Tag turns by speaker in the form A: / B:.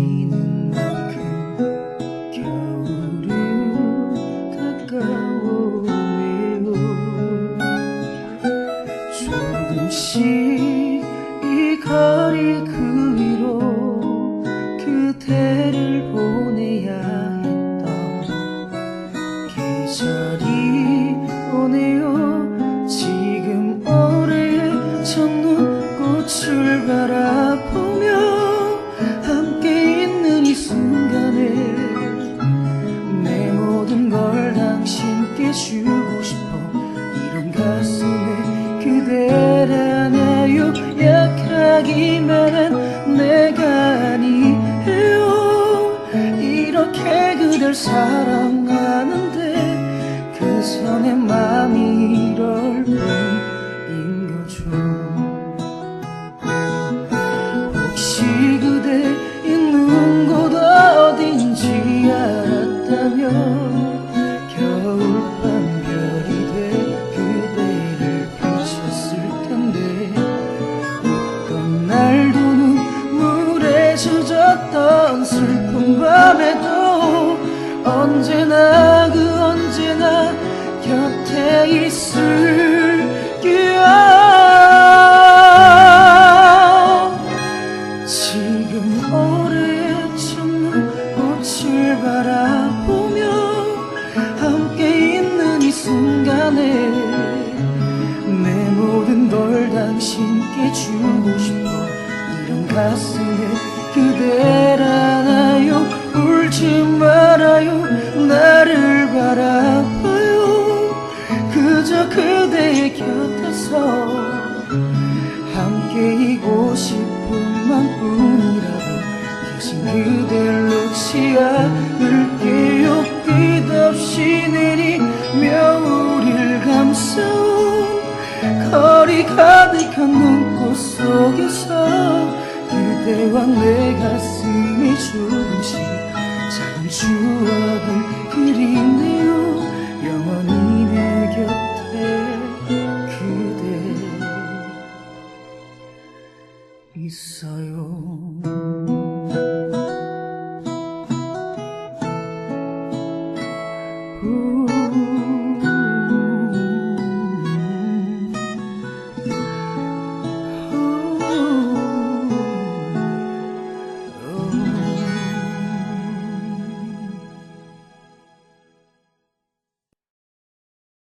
A: You. 당신께 주고 싶어. 이런 가슴에 그대라나요? 약하기만 한 내가 아니에요. 이렇게 그댈 사랑하는데 그 선의 마음이 이럴 있을게요 지금 올해의 첫눈 꽃을 바라보며 함께 있는 이 순간에 내 모든 걸 당신께 주고 싶어. 이런 가슴에 그댈 곁에서 함께이고 싶은 맘뿐이라도 대신 그댈 놓지 않을게요. 끝없이 내리며 우릴 감싸온 거리 가득한 눈꽃 속에서 그대와 내 가슴이 조금씩 작은 추억을 그리네요. 영원히 있어요.